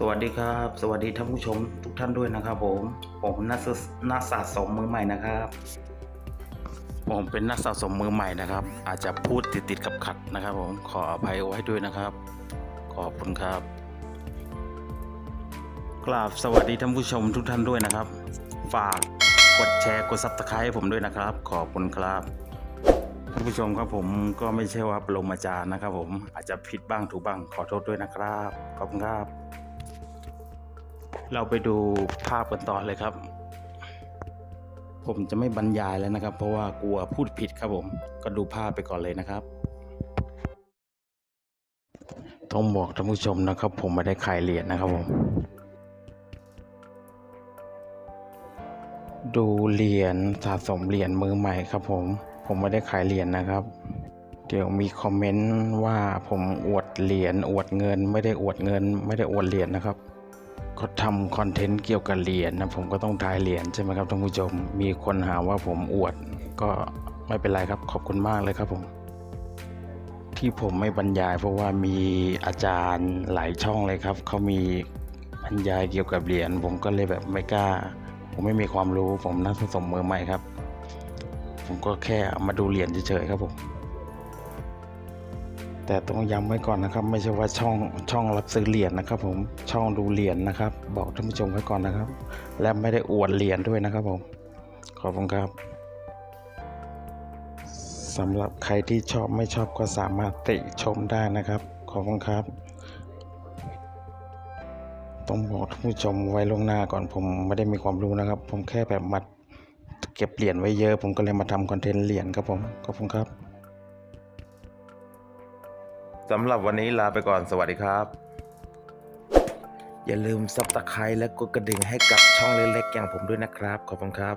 สวัสดีครับ สวัสดีท่านผู้ชมทุกท่านด้วยนะครับผม ผมนักนักสะสมมือใหม่นะครับ ผมเป็นนักสะสมมือใหม่นะครับ อาจจะพูดติดติดขับขัดนะครับ ผมขออภัยไว้ด้วยนะครับ ขอบคุณครับ กราบสวัสดีท่านผู้ชมทุกท่านด้วยนะครับ ฝากกดแชร์กดซับสไครต์ให้ผมด้วยนะครับ ขอบคุณครับท่านผู้ชมครับผมก็ไม่ใช่ว่าปรมาจารย์นะครับ ผมอาจจะผิดบ้างถูกบ้างขอโทษด้วยนะครับขอบคุณครับ เราไปดูภาพกันต่อเลยครับ ผมจะไม่บรรยายแล้วนะครับ เพราะว่ากลัวพูดผิดครับผม ก็ดูภาพไปก่อนเลยนะครับ ต้องบอกท่านผู้ชมนะครับ ผมไม่ได้ขายเหรียญนะครับผม ดูเหรียญสะสมเหรียญมือใหม่ครับผม ผมไม่ได้ขายเหรียญนะครับเดี๋ยวมีคอมเมนต์ว่าผมอวดเหรียญอวดเงิน ไม่ได้อวดเงิน ไม่ได้อวดเหรียญนะครับ เขาทำคอนเทนต์เกี่ยวกับเหรียญนะผมก็ต้องทายเหรียญใช่ไหมครับท่านผู้ชม มีคนหาว่าผมอวด ก็ไม่เป็นไรครับขอบคุณมากเลยครับผม ที่ผมไม่บรรยาย เพราะว่ามีอาจารย์หลายช่องเลยครับเขามีบรรยายเกี่ยวกับเหรียญผมก็เลยแบบไม่กล้า ผมไม่มีความรู้ผมนักสะสมมือใหม่ครับ ผมก็แค่มาดูเหรียญเฉยๆครับผม แต่ต้องย้ำไว้ก่อนนะครับ ไม่ใช่ว่าช่องช่องรับซื้อเหรียญนะครับ ผมช่องดูเหรียญนะครับ บอกท่านผู้ชมไว้ก่อนนะครับ และไม่ได้อวดเหรียญด้วยนะครับผมขอบคุณครับสำหรับใครที่ชอบไม่ชอบก็สามารถติชมได้นะครับ ขอบคุณครับ ต้องบอกท่านผู้ชมไว้ล่วงหน้าก่อนผมไม่ได้มีความรู้นะครับ ผมแค่แบบมาเก็บเหรียญไว้เยอะ ผมก็เลยมาทำคอนเทนต์เหรียญครับผมขอบคุณครับ สำหรับวันนี้ลาไปก่อนสวัสดีครับ อย่าลืมซับตะไคร้และกดกระดิ่งให้กับช่องเล็กๆอย่างผมด้วยนะครับ ขอบคุณครับ